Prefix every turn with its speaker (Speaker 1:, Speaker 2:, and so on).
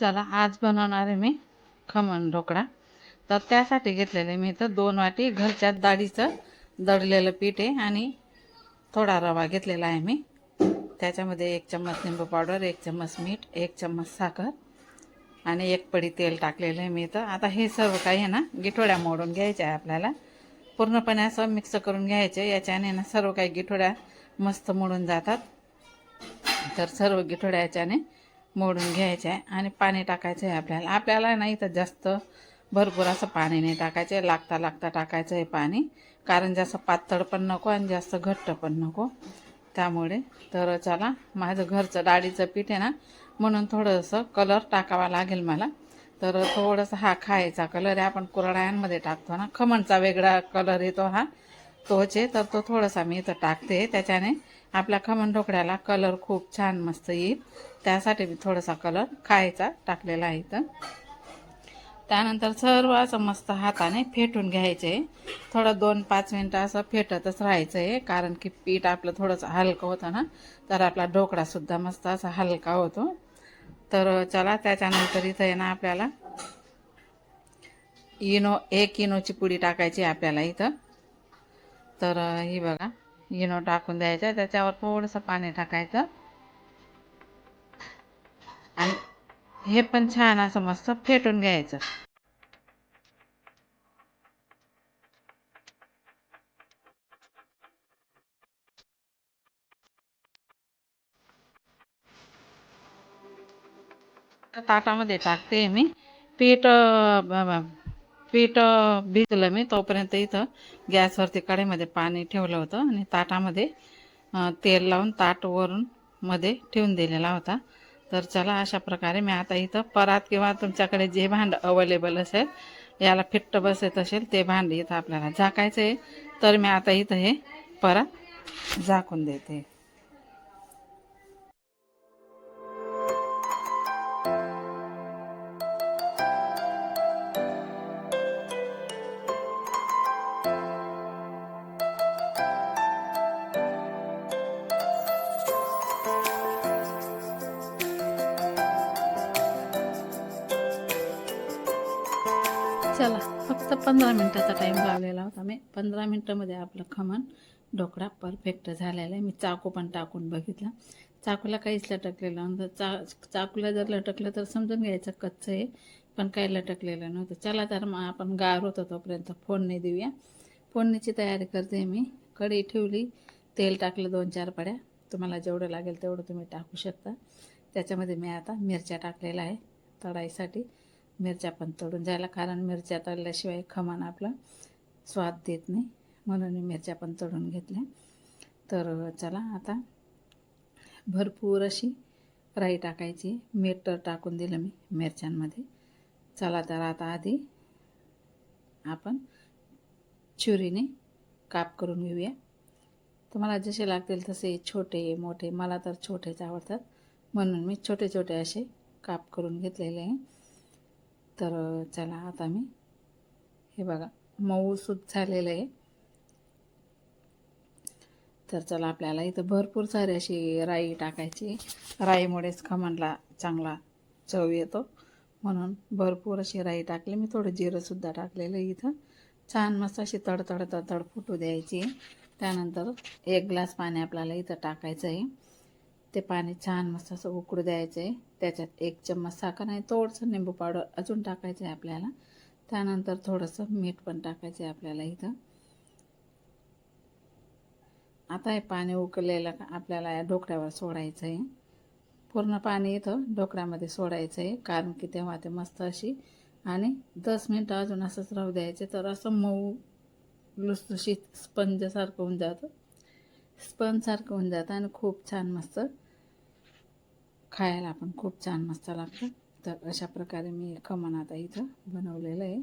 Speaker 1: चला आज बनवणार आहे मी खमण ढोकळा. तर त्यासाठी घेतलेलं आहे मी इथं दोन वाटी घरच्या डाळीचं दडलेलं पीठ आहे आणि थोडा रवा घेतलेला आहे मी. त्याच्यामध्ये एक चम्मच निंबू पावडर एक चम्मच मीठ एक चम्मच साखर आणि एक पडी तेल टाकलेलं आहे मी इथं. आता हे सर्व काही आहे ना गिठोड्या मोडून घ्यायच्या आहे आपल्याला. पूर्णपणे असं मिक्स करून घ्यायचं याच्याने ना सर्व काही गिठोड्या मस्त मोडून जातात. तर सर्व गिठोड्या याच्याने मोडून घ्यायचं आहे आणि पाणी टाकायचं आहे आपल्याला. आपल्याला नाही तर जास्त भरपूर असं पाणी नाही टाकायचं आहे लागता लागता टाकायचं आहे पाणी. कारण जास्त पातळ पण नको आणि जास्त घट्ट पण नको. त्यामुळे तर चला माझं घरचं डाळीचं पीठ आहे ना म्हणून थोडंसं कलर टाकावा लागेल मला. तर थोडंसं हा खायचा कलर आहे. आपण कुरड्यांमध्ये टाकतो ना खमणचा वेगळा कलर येतो हा तोच आहे. तर तो थोडासा मी इथं टाकते. त्याच्याने आपल्या खमण ढोकळ्याला कलर खूप छान मस्त येईल. त्यासाठी मी थोडासा कलर खायचा टाकलेला आहे इथं. त्यानंतर सर्व असं मस्त हाताने फेटून घ्यायचं. आहे थोडं दोन पाच मिनटं असं फेटतच राहायचं आहे कारण की पीठ आपलं थोडंसं हलकं होतं ना तर आपला ढोकळासुद्धा मस्त असा हलका होतो. तर चला त्याच्यानंतर इथं आहे ना आपल्याला इनो एक इनोची पुडी टाकायची आहे आपल्याला इथं. तर ही बघा. इनो टाकून द्यायचा. त्याच्यावर थोडंसं पाणी टाकायचं. आणि हे पण छान असं मस्त फेटून घ्यायचं. ताटामध्ये टाकते मी. पीठ पीठ भिजलं मी. तोपर्यंत इथं गॅसवरती कढईमध्ये पाणी ठेवलं होतं आणि ताटामध्ये तेल लावून ताट वरून मध्ये ठेवून दिलेला होता. तर चला अशा प्रकारे मी आता इथं परात किंवा तुमच्याकडे जे भांड अवेलेबल असेल याला फिट्ट बसत असेल ते भांड इथं आपल्याला झाकायचं आहे तर मी आता इथं हे परात झाकून देते. चला फक्त पंधरा मिनटाचा टाईम लावलेला होता मी. पंधरा मिनटामध्ये आपलं खमण ढोकळा परफेक्ट झालेला आहे. मी चाकू पण टाकून बघितला. चाकूला काहीच लटकलेलं नव्हतं. चा चाकूला जर लटकलं तर समजून घ्यायचं कच्चं आहे पण काही लटकलेलं नव्हतं. चला तर मग आपण गार होतो तोपर्यंत फोडणी देऊया. फोडणीची तयारी करते मी. कढई ठेवली तेल टाकलं दोन चार पड्या. तुम्हाला जेवढं लागेल तेवढं तुम्ही टाकू शकता. त्याच्यामध्ये मी आता मिरच्या टाकलेल्या आहे तळाईसाठी मिरच्या पण तळून जायला कारण मिरच्या तळल्याशिवाय खमण आपला स्वाद देत नाही. म्हणून मी मिरच्या पण तळून घेतल्या. तर चला आता भरपूर अशी राई टाकायची. मीठ तर टाकून दिलं मी मिरच्यांमध्ये. चला तर आता आधी आपण छुरीने काप करून घेऊया. तुम्हाला जसे लागतील तसे छोटे मोठे मला तर छोटेच आवडतात. म्हणून मी छोटे छोटे असे काप करून घेतलेले आहे. तर चला आता मी. हे बघा मऊसूत झालेलं आहे. तर चला आपल्याला इथं भरपूर सारी अशी राई टाकायची. राईमुळेच खमणला चांगला चव येतो. म्हणून भरपूर अशी राई टाकली. मी थोडं जिरंसुद्धा टाकलेलं आहे इथं. छान मस्त अशी तडतड तडतड फुटू द्यायची. त्यानंतर एक ग्लास पाणी आपल्याला इथं टाकायचं आहे. ते पाणी छान मस्त असं उकळू द्यायचं आहे त्याच्यात एक चम्मच साखर आणि थोडंसं निंबू पावडर अजून टाकायचं आहे आपल्याला. त्यानंतर थोडंसं मीठ पण टाकायचं आहे आपल्याला इथं. आता हे पाणी उकळलेलं का आपल्याला या ढोकळ्यावर सोडायचं आहे पूर्ण पाणी इथं ढोकळ्यामध्ये सोडायचं आहे कारण की तेव्हा ते मस्त अशी आणि दस मिनटं अजून असंच राहू द्यायचे. तर असं मऊ लुसलुशीत स्पंजसारखं होऊन जातं. स्पंजसारखं होऊन जातं आणि खूप छान मस्त खायला पण खूप छान मस्त लागतं. तर अशा प्रकारे मी खमण आता इथं बनवलेलं आहे.